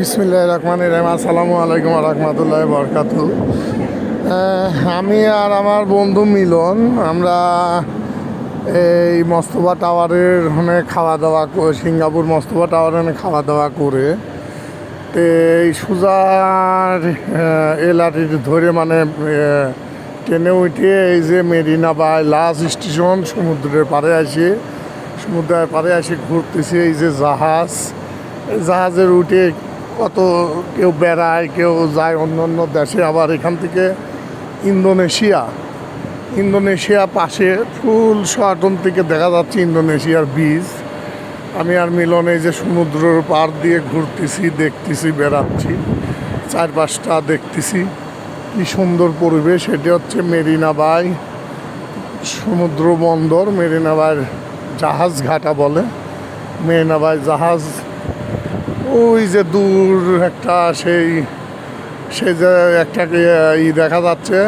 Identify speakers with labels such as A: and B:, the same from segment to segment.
A: বিসমিল্লাহ রহমান রহমান আসসালামু আলাইকুম রহমতুল্লাহ বরকাত আমি আর আমার বন্ধু মিলন, আমরা এই মস্তফা টাওয়ারের ওখানে খাওয়া দাওয়া করে সিঙ্গাপুর মস্তফা টাওয়ারে ওখানে খাওয়া দাওয়া করে, তো এই সুজার এলাটির ধরে মানে ট্রেনে উঠে এই যে মেরিনা বা লাস্ট স্টেশন, সমুদ্রের পাড়ে আসে, সমুদ্রের পাড়ে এসে ঘুরতেছে এই যে জাহাজ। জাহাজের উঠে কত কেউ বেড়ায়, কেউ যায় অন্য অন্য দেশে, আবার এখান থেকে ইন্দোনেশিয়া। ইন্দোনেশিয়া পাশে ফুল শটন থেকে দেখা যাচ্ছে ইন্দোনেশিয়ার বীজ আমি আর মিলনে যে সমুদ্রের পার দিয়ে ঘুরতেছি, দেখতেছি, বেড়াচ্ছি, চারপাশটা দেখতেছি। কি সুন্দর পরিবেশ, এটি হচ্ছে মেরিনা বাই সমুদ্র বন্দর, মেরিনা বাইর জাহাজ ঘাটা বলে। মেরিনা বাই জাহাজ ওই যে দূর একটা সেই সেই যে একটা ই দেখা যাচ্ছে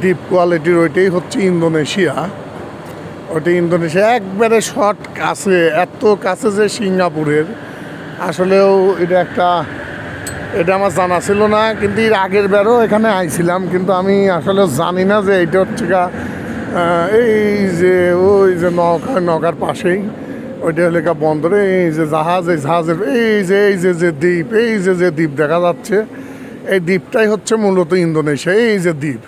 A: ডিপ কোয়ালিটির ওইটাই হচ্ছে ইন্দোনেশিয়া। ওইটা ইন্দোনেশিয়া একবারে শর্ট কাছে, এত কাছে যে সিঙ্গাপুরের। আসলেও এটা একটা, এটা আমার জানা ছিল না, কিন্তু এর আগের বারও এখানে আইছিলাম, কিন্তু আমি আসলে জানি না যে এইটা হচ্ছে এই যে ওই যে নৌকা, নৌকার পাশেই। ওইটা হলে বন্দরে, এই যে জাহাজ, এই জাহাজের, এই যে এই যে যে দ্বীপ, এই যে যে দ্বীপ দেখা যাচ্ছে, এই দ্বীপটাই হচ্ছে মূলত ইন্দোনেশিয়া, এই যে দ্বীপ,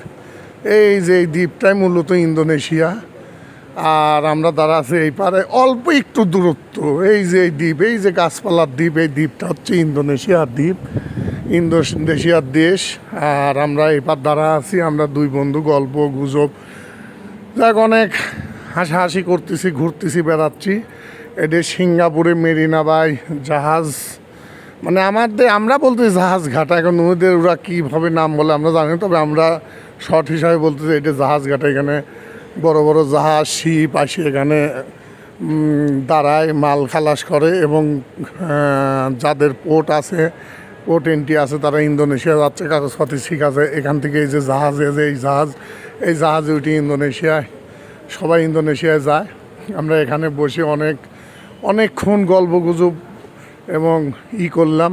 A: এই যে এই দ্বীপটাই মূলত ইন্দোনেশিয়া। আর আমরা দাঁড়া আছি এই পারে, অল্প একটু দূরত্ব, এই যে এই দ্বীপ, এই যে গাছপালার দ্বীপ, এই দ্বীপটা হচ্ছে ইন্দোনেশিয়ার দ্বীপ, ইন্দোনেশিয়ার দেশ। আর আমরা এই পার দাঁড়া আছি, আমরা দুই বন্ধু, গল্প, গুজব, যাক অনেক হাসাহাসি করতেছি, ঘুরতেছি, বেড়াচ্ছি। এটা সিঙ্গাপুরে মেরিনা বাই জাহাজ। মানে আমাদের, আমরা বলতে জাহাজ ঘাটা, এখন ওদের ওরা কীভাবে নাম বলে আমরা জানি তবে আমরা শর্ট হিসাবে বলতেছি এটা জাহাজ ঘাটা। এখানে বড় বড় জাহাজ, শিপ আসে, এখানে দাঁড়ায়, মাল খালাস করে এবং যাদের পোর্ট আছে, পোর্ট এন্ট্রি আছে, তারা ইন্দোনেশিয়া যাচ্ছে কাগজপাতি ঠিক আছে। এখান থেকে এই যে জাহাজে যে এই জাহাজ, এই জাহাজে উঠি ইন্দোনেশিয়ায়, সবাই ইন্দোনেশিয়ায় যায়। আমরা এখানে বসে অনেক অনেকক্ষণ গল্প গুজব এবং ই করলাম,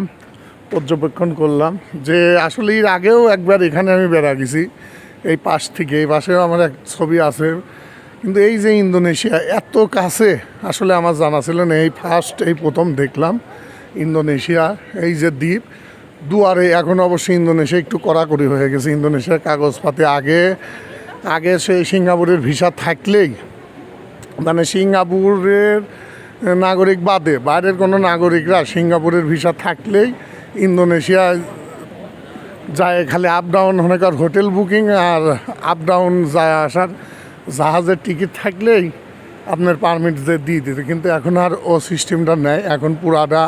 A: পর্যবেক্ষণ করলাম যে আসলে এর আগেও একবার এখানে আমি বেড়া গেছি, এই পাশ থেকে, এই পাশেও আমার এক ছবি আছে। কিন্তু এই যে ইন্দোনেশিয়া, এত কাছে আসলে আমার জানা ছিল না, এই ফার্স্ট এই প্রথম দেখলাম ইন্দোনেশিয়া, এই যে দ্বীপ, দুয়ারে এখন অবশ্যই ইন্দোনেশিয়া একটু কড়াকড়ি হয়ে গেছে। ইন্দোনেশিয়ার কাগজপাতি আগে আগে সেই সিঙ্গাপুরের ভিসা থাকলেই মানে সিঙ্গাপুরের নাগরিক বাদে। বাইরের কোনো নাগরিকরা সিঙ্গাপুরের ভিসা থাকলেই ইন্দোনেশিয়া যায় খালি আপ ডাউন অনেকার হোটেল বুকিং আর আপ ডাউন যায় আসার জাহাজের টিকিট থাকলেই আপনার পারমিট যে দিয়ে দিতে। কিন্তু এখন আর ও সিস্টেমটা নেয় এখন পুরাটা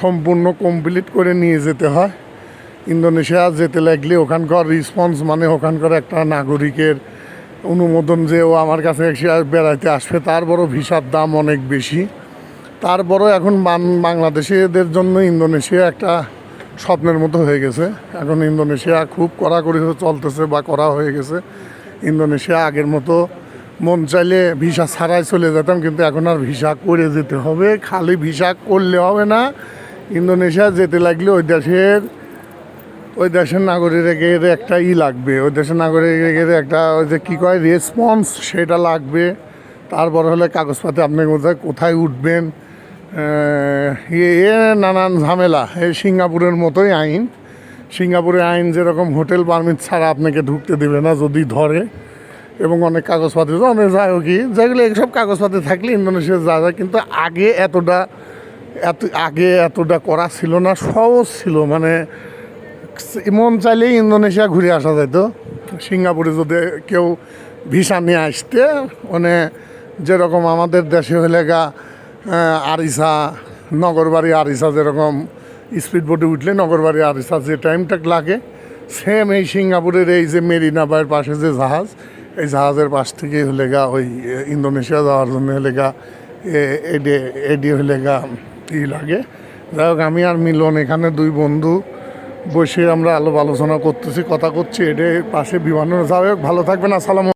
A: সম্পূর্ণ কমপ্লিট করে নিয়ে যেতে হয়। ইন্দোনেশিয়া যেতে লাগলে ওখানকার রেসপন্স মানে ওখানকার একটা নাগরিকের অনুমোদন যে ও আমার কাছে এসে বেড়াইতে আসবে, তার বড় ভিসার দাম অনেক বেশি। তারপরও এখন বাংলাদেশিদের জন্য ইন্দোনেশিয়া একটা স্বপ্নের মতো হয়ে গেছে। এখন ইন্দোনেশিয়া খুব কড়াকড়ি চলতেছে বা করা হয়ে গেছে। ইন্দোনেশিয়া আগের মতো মন চাইলে ভিসা ছাড়াই চলে যেতাম, কিন্তু এখন আর ভিসা করে যেতে হবে। খালি ভিসা করলে হবে না। ইন্দোনেশিয়া যেতে লাগলে ওই দেশের ওই দেশের নাগরিকের একটা ই লাগবে। ওই দেশের নাগরিকের একটা ওই যে কী কয় রেসপন্স সেটা লাগবে। তারপর হলে কাগজপাতি আপনি কোথায় কোথায় উঠবেন? এ নানান ঝামেলা। এই সিঙ্গাপুরের মতোই আইন। সিঙ্গাপুরের আইন যেরকম হোটেল পারমিট ছাড়া আপনাকে ঢুকতে দেবে না যদি ধরে। এবং অনেক কাগজপাতি অনেক যায় কি, যেগুলো এইসব কাগজপাতি থাকলে ইন্দোনেশিয়া যা যায়, কিন্তু আগে এতটা, এত, আগে এতটা করা ছিল না, সহজ ছিল। মানে মন চাইলেই ইন্দোনেশিয়া ঘুরে আসা যেত সিঙ্গাপুরে যদি কেউ ভিসা নিয়ে আসতে মানে যেরকম আমাদের দেশে হলে গা আরিসা, নগরবাড়ি আরিসা যেরকম স্পিড বোটে উঠলে নগরবাড়ি আরিসা যে টাইমটা লাগে সেম এই সিঙ্গাপুরের এই যে মেরিনা বাইয়ের পাশে যে জাহাজ, এই জাহাজের পাশ থেকে হলে গা ওই ইন্দোনেশিয়া যাওয়ার জন্য হলে গা এডি এডি হলে গা ই লাগে। যাই হোক, আমি আর মিলন এখানে দুই বন্ধু বসে আমরা আলো আলোচনা করতেছি, কথা করছি এটা পাশে বিমানের যাই হোক, ভালো থাকবেন, আসসালাম